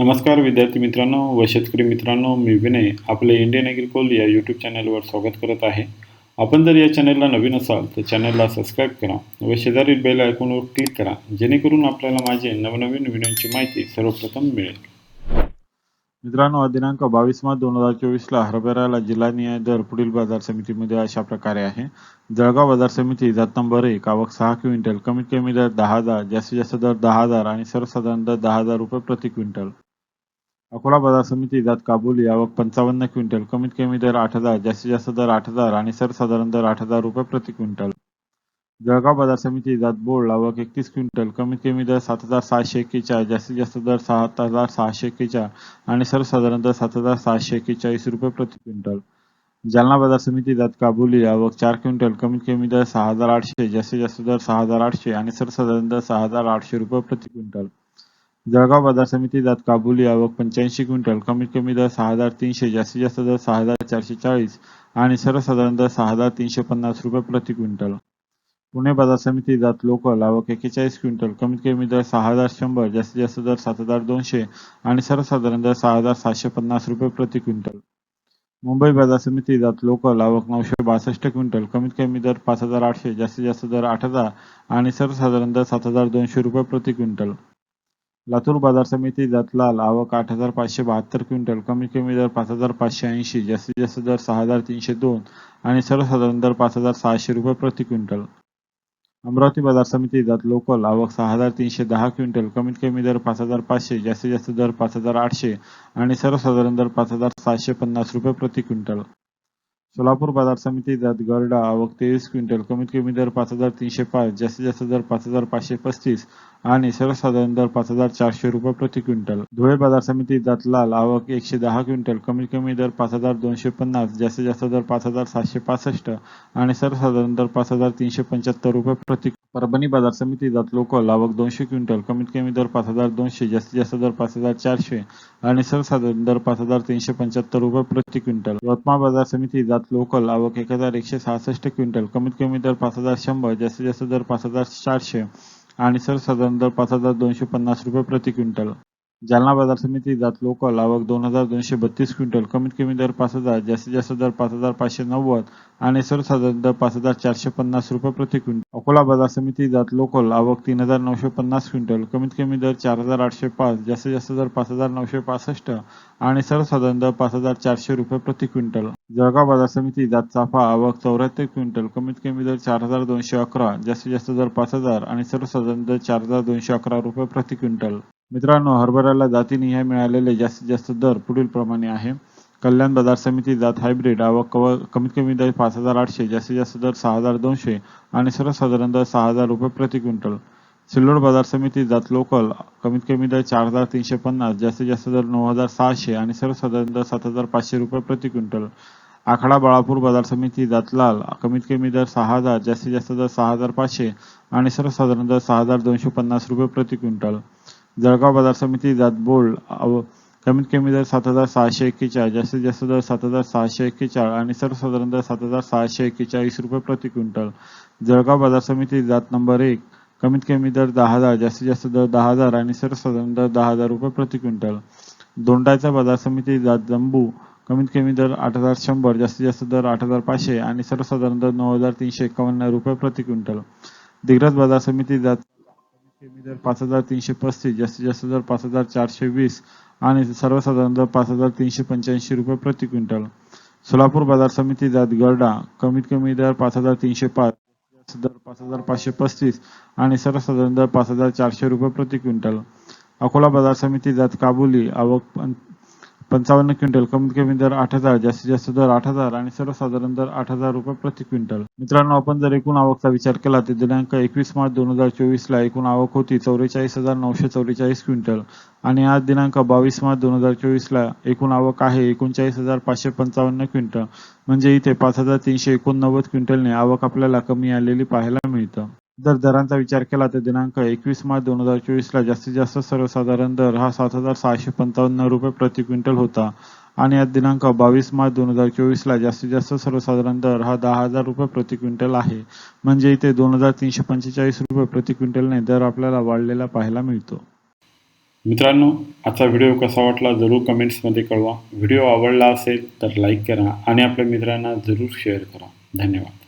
नमस्कार विद्यार्थी मित्रांनो व शेतकरी मित्रांनो मी विनय आपले इंडियन ॲग्रिकोल या यूट्यूब चॅनलवर स्वागत करत आहे. आपण जर या चॅनलला नवीन असाल तर चॅनलला सबस्क्राईब करा व शेजारील बेल आयकॉनवर क्लिक करा जेणेकरून आपल्याला माझे नवनवीन व्हिडिओची माहिती सर्वप्रथम मिळेल. मित्रांनो दिनांक बावीस मार्च दोन हजार चोवीसला हरभऱ्याला जिल्हानिहाय दर पुढील बाजार समितीमध्ये अशा प्रकारे आहे. जळगाव बाजार समिती जात नंबर एक आवक सहा क्विंटल कमीत कमी दर दहा हजार जास्तीत जास्त दर दहा हजार आणि सर्वसाधारण दर दहा हजार रुपये प्रति क्विंटल. अकोला बाजार समिती जात काबुली आवक पंचावन्न क्विंटल कमीत कमी दर आठ हजार जास्तीत जास्त दर आठ हजार आणि सर्वसाधारण दर आठ हजार रुपये प्रति क्विंटल. जळगाव बाजार समिती जात बोर्ड आवक एकतीस क्विंटल कमीत कमी दर सात हजार सहाशे एक्केचाळीस जास्तीत जास्त दर सात हजार सहाशे एक्केचाळीस आणि सर्वसाधारण दर सात हजार सहाशे एक्केचाळीस रुपये प्रति क्विंटल. जालना बाजार समिती जात काबुली आवक चार क्विंटल कमीत कमी दर सहा हजार आठशे जास्तीत जास्त दर सहा हजार आठशे आणि सर्वसाधारण दर सहा हजार आठशे रुपये प्रति क्विंटल. जळगाव बाजार समिती जात काबुली आवक पंच्याऐंशी क्विंटल कमीत कमी दर सहा हजार तीनशे जास्तीत जास्त दर सहा हजार चारशे चाळीस आणि सर्वसाधारण दर सहा हजार तीनशे पन्नास रुपये प्रति क्विंटल. पुणे बाजार समिती जात लोकल आवक एक्केचाळीस क्विंटल कमीत कमी दर सहा हजार शंभर जास्तीत जास्त दर सात हजार दोनशे आणि सर्वसाधारण दर सहा हजार सातशे पन्नास रुपये प्रति क्विंटल. मुंबई बाजार समिती जात लोकल आवक नऊशे बासष्ट क्विंटल कमीत कमी दर पाच हजार आठशे जास्तीत जास्त दर आठ हजार आणि सर्वसाधारण दर सात हजार दोनशे रुपये प्रति क्विंटल. लातूर बाजार समिती जात लाल आवक आठ हजार पाचशे बहात्तर क्विंटल कमीत कमी दर पाच हजार पाचशे ऐंशी जास्तीत जास्त दर सहा हजार तीनशे दोन आणि सर्वसाधारण दर पाच हजार सहाशे रुपये प्रति क्विंटल. अमरावती बाजार समिती जात लोकल आवक सहा हजार तीनशे दहा क्विंटल कमीत कमी दर पाच हजार पाचशे जास्तीत जास्त दर पाच हजार आठशे आणि सर्वसाधारण दर पाच हजार सातशे पन्नास रुपये प्रति क्विंटल. सोलापूर बाजार समिती गरडा आवक तेवीस क्विंटल कमीत कमी दर पाच हजार तीनशे पाच जास्तीत जास्त दर पाच हजार पाचशे पस्तीस आणि सर्वसाधारण दर पाच हजार चारशे रुपये प्रति क्विंटल. धुळे बाजार समिती जात लाल आवक एकशे दहा क्विंटल कमीत कमी दर पाच हजार दोनशे पन्नास जास्तीत जास्त दर पाच हजार सातशे पासष्ट आणि सर्वसाधारण दर पाच हजार तीनशे पंच्याहत्तर रुपये प्रति परभणी बाजार समिती जात लोकल आवक दोनशे क्विंटल कमीत कमी दर पाच हजार दोनशे जास्तीत जास्त दर पाच हजार चारशे आणि सर्वसाधारण दर पाच हजार तीनशे पंच्याहत्तर रुपये प्रति क्विंटल. यवतमाळ बाजार समिती जात लोकल आवक एक हजार एकशे सहासष्ट क्विंटल कमीत कमी दर पाच हजार शंभर जास्तीत जास्त दर पाच हजार चारशे आणि सर्वसाधारण दर पाच हजार दोनशे पन्नास रुपये प्रति क्विंटल. जालना बाजार समिती जात लोकल आवक दोन हजार दोनशे बत्तीस क्विंटल कमीत कमी दर पाच हजार जास्तीत जास्त दर पाच हजार पाचशे नव्वद आणि सर्वसाधारण दर पाच हजार चारशे पन्नास रुपये प्रति क्विंटल. अकोला बाजार समिती जात लोकल आवक तीन हजार नऊशे पन्नास क्विंटल कमीत कमी दर चार हजार आठशे पाच जास्तीत जास्त दर पाच हजार नऊशे पासष्ट आणि सर्वसाधारण दर पाच हजार चारशे रुपये प्रति क्विंटल. जळगाव बाजार समिती जात चाफा आवक चौऱ्याहत्तर क्विंटल कमीत कमी दर चार हजार दोनशे अकरा जास्तीत जास्त दर पाच हजार आणि सर्वसाधारण दर चार हजार दोनशे अकरा रुपये प्रति क्विंटल. मित्रांनो हरभऱ्याला जातीनिहाय मिळालेले जास्तीत जास्त दर पुढील प्रमाणे आहे. कल्याण बाजार समिती जात हायब्रिड आवक कमीत कमी दर पाच हजार आठशे जास्तीत जास्त दर सहा हजार दोनशे आणि सर्वसाधारण दर सहा हजार रुपये प्रति क्विंटल. सिल्लोड बाजार समिती जात लोकल कमीत कमी दर चार हजार तीनशे पन्नास जास्तीत जास्त दर नऊ हजार सहाशे आणि सर्वसाधारण दर सात हजार पाचशे रुपये प्रति क्विंटल. आखाडा बाळापूर बाजार समिती जात लाल कमीत कमी दर सहा हजार जास्तीत जास्त दर सहा हजार पाचशे आणि सर्वसाधारण दर सहा हजार दोनशे पन्नास रुपये प्रति क्विंटल. जळगाव बाजार समिती जात बोल कमीत कमी दर सात हजार सहाशे एक्केचाळीस जास्तीत जास्त दर सात हजार सहाशे एक्केचाळीस आणि सर्वसाधारण दर सात हजार सहाशे एक्केचाळीस रुपये प्रति क्विंटल. जळगाव बाजार समिती जात नंबर एक कमीत कमी दर दहा हजार जास्तीत जास्त दर दहा हजार आणि सर्वसाधारण दर दहा हजार रुपये प्रति क्विंटल. दोंडाच्या बाजार समिती जात जंबू कमीत कमी दर आठ हजार शंभर जास्तीत जास्त दर आठ हजार पाचशे आणि सर्वसाधारण दर नऊ हजार तीनशे एकावन्न रुपये प्रति क्विंटल. दिग्रज बाजार समिती जात कमी दर पाच हजार तीनशे पस्तीस जास्तीत जास्त दर पाच हजार चारशे वीस आणि सर्वसाधारण दर पाच हजार तीनशे पंच्याऐंशी रुपये प्रति क्विंटल. सोलापूर बाजार समिती जात गरडा कमीत कमी दर पाच हजार तीनशे पाच दर पाच हजार पाचशे पस्तीस आणि सर्वसाधारण दर पाच हजार चारशे रुपये प्रति क्विंटल. अकोला बाजार समिती जात काबुली आवक पंचावन्न क्विंटल कमीत कमी दर आठ हजार जास्तीत जास्त दर आठ हजार आणि सर्वसाधारण दर आठ हजार रुपये प्रति क्विंटल. मित्रांनो आपण जर एकूण आवकचा विचार केला तर दिनांक एकवीस मार्च दोन हजार चोवीस ला एकूण आवक होती चौवेचाळीस हजार नऊशे चौवेचाळीस क्विंटल आणि आज दिनांक बावीस मार्च दोन हजार चोवीस ला एकूण आवक आहे एकोणचाळीस हजार पाचशे पंचावन्न क्विंटल. म्हणजे इथे पाच हजार तीनशे एकोणनव्वद क्विंटलने आवक आपल्याला कमी आलेली पाहायला मिळतं. जर दरांचा विचार केला तर दिनांक एकवीस मार्च दोन हजार चोवीसला जास्तीत जास्त सर्वसाधारण दर हा सात हजार सहाशे पंचावन्न रुपये प्रति क्विंटल होता. आणि आज दिनांक बावीस मार्च दोन हजार चोवीसला जास्तीत जास्त सर्वसाधारण दर हा दहा हजार रुपये प्रति क्विंटल आहे. म्हणजे इथे दोन हजार तीनशे पंचेचाळीस रुपये प्रति क्विंटलने दर आपल्याला वाढलेला पाहायला मिळतो. मित्रांनो आजचा व्हिडिओ कसा वाटला जरूर कमेंट्समध्ये कळवा. व्हिडिओ आवडला असेल तर लाईक करा आणि आपल्या मित्रांना जरूर शेअर करा. धन्यवाद.